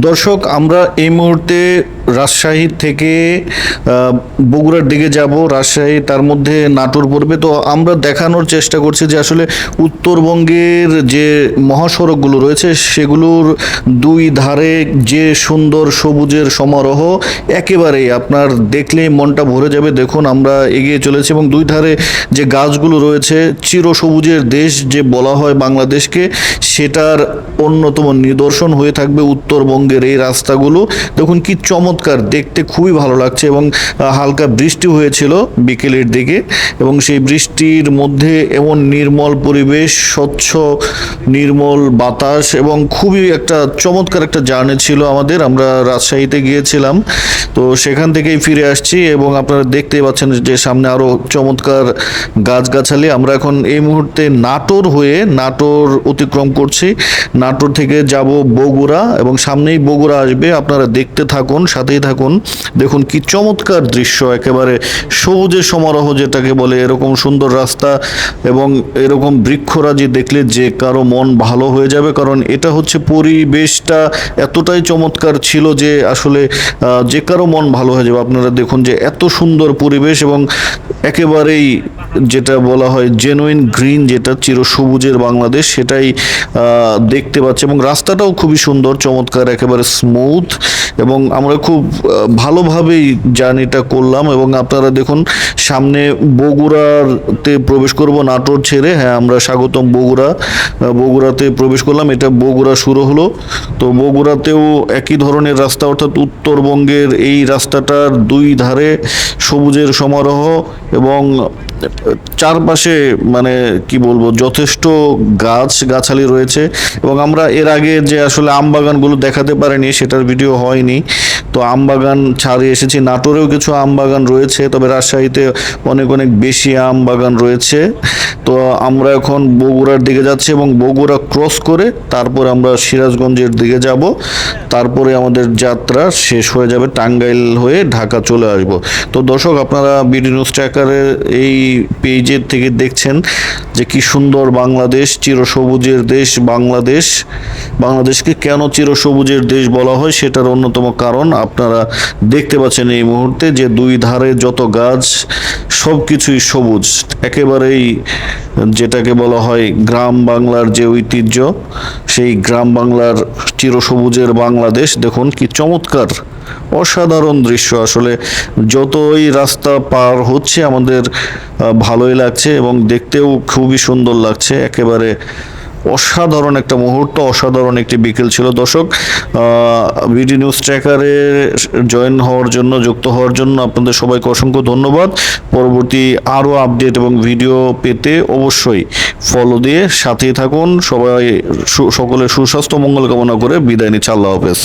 দর্শক আমরা এই মুহূর্তে রাজশাহী থেকে বগুড়ার দিকে যাব। রাজশাহী তার মধ্যে নাটোর পড়বে। তো আমরা দেখানোর চেষ্টা করছি যে আসলে উত্তরবঙ্গের যে মহাসড়কগুলো রয়েছে, সেগুলোর দুই ধারে যে সুন্দর সবুজের সমারোহ, একেবারেই আপনার দেখলেই মনটা ভরে যাবে। দেখুন, আমরা এগিয়ে চলেছি এবং দুই ধারে যে গাছগুলো রয়েছে, চিরসবুজের দেশ যে বলা হয় বাংলাদেশকে, সেটার অন্যতম নিদর্শন হয়ে থাকবে উত্তরবঙ্গের এই রাস্তাগুলো। দেখুন, কি চমৎকার দেখতে খুবই ভালো লাগছে এবং হালকা বৃষ্টি হয়েছিল বিকেলের দিকে এবং সেই বৃষ্টির মধ্যে এমন নির্মল পরিবেশ, স্বচ্ছ, নির্মল বাতাস এবং খুবই একটা চমৎকার একটা জার্নি ছিল আমাদের। আমরা রাজশাহীতে গিয়েছিলাম, তো সেখান থেকেই ফিরে আসছি এবং আপনারা দেখতেই পাচ্ছেন যে সামনে আরও চমৎকার গাছগাছালি। আমরা এখন এই মুহূর্তে নাটোর হয়ে নাটোর অতিক্রম করছি। নাটোর থেকে যাব বগুড়া এবং সামনেই বগুড়া আসবে। আপনারা দেখতে থাকুন সাথেই থাকুন। দেখুন কি চমৎকার দৃশ্য, একেবারে সবুজের সমারোহ যেটাকে বলে, এরকম সুন্দর রাস্তা এবং এরকম বৃক্ষরাজি দেখলে যে কারও মন ভালো হয়ে যাবে, কারণ এটা হচ্ছে পরিবেশটা এতটাই চমৎকার ছিল যে আসলে যে কারও মন ভালো হয়ে যাবে। আপনারা দেখুন যে এত সুন্দর পরিবেশ এবং একেবারেই যেটা বলা হয় জেনুইন গ্রিন যেটা চিরসবুজের বাংলাদেশ, সেটাই দেখতে পাচ্ছি এবং রাস্তাটাও খুবই সুন্দর, চমৎকার, একেবারে স্মুথ এবং আমরা খুব ভালোভাবেই জার্নিটা করলাম এবং আপনারা দেখুন, সামনে বগুড়াতে প্রবেশ করব, নাটোর ছেড়ে। হ্যাঁ আমরা স্বাগতম বগুড়া। বগুড়াতে প্রবেশ করলাম, এটা বগুড়া শুরু হলো। তো বগুড়াতেও একই ধরনের রাস্তা, অর্থাৎ উত্তরবঙ্গের এই রাস্তাটার দুই ধারে সবুজের সমারোহ এবং চারপাশে মানে কি বলব, যথেষ্ট গাছ, গাছালি রয়েছে। এবং আমরা এর আগে যে আসলে আম বাগানগুলো দেখাতে পারিনি, সেটার ভিডিও হয়নি। তো আম বাগান ছাড়িয়ে এসেছি। নাটোরেও কিছু আম বাগান রয়েছে, তবে রাজশাহীতে অনেক অনেক বেশি আম বাগান রয়েছে। তো আমরা এখন বগুড়ার দিকে যাচ্ছি এবং বগুড়া ক্রস করে তারপর আমরা সিরাজগঞ্জের দিকে যাব। তারপরে আমাদের যাত্রা শেষ হয়ে যাবে, টাঙ্গাইল হয়ে ঢাকা চলে আসব। তো দর্শক, আপনারা বিডি নিউজ ট্র্যাকারের এই পেজের থেকে দেখছেন যে কি সুন্দর বাংলাদেশ, চিরসবুজের দেশ বাংলাদেশ। বাংলাদেশকে কেন চিরসবুজের দেশ বলা হয় সেটার অন্যতম কারণ আপনারা দেখতে পাচ্ছেন এই মুহূর্তে যে দুই ধারে যত গাছ সব কিছুই সবুজ। একেবারেই যেটাকে বলা হয় গ্রাম বাংলার যে ঐতিহ্য, সেই গ্রাম বাংলার চিরসবুজের বাংলাদেশ। দেখুন কি চমৎকার, অসাধারণ দৃশ্য। আসলে যতই রাস্তা পার হচ্ছে, আমাদের ভালোই লাগছে এবং দেখতেও খুবই সুন্দর লাগছে। একেবারে অসাধারণ একটা মুহূর্ত, অসাধারণ একটি বিকেল ছিল। দর্শক বিডি নিউজ ট্র্যাকারে জয়েন হওয়ার জন্য, যুক্ত হওয়ার জন্য আপনাদের সবাইকে অসংখ্য ধন্যবাদ। পরবর্তী আরও আপডেট এবং ভিডিও পেতে অবশ্যই ফলো দিয়ে সাথেই থাকুন। সবাই সকলের সুস্বাস্থ্য, মঙ্গল কামনা করে বিদায় নিচ্ছে। আল্লাহ হাফেজ।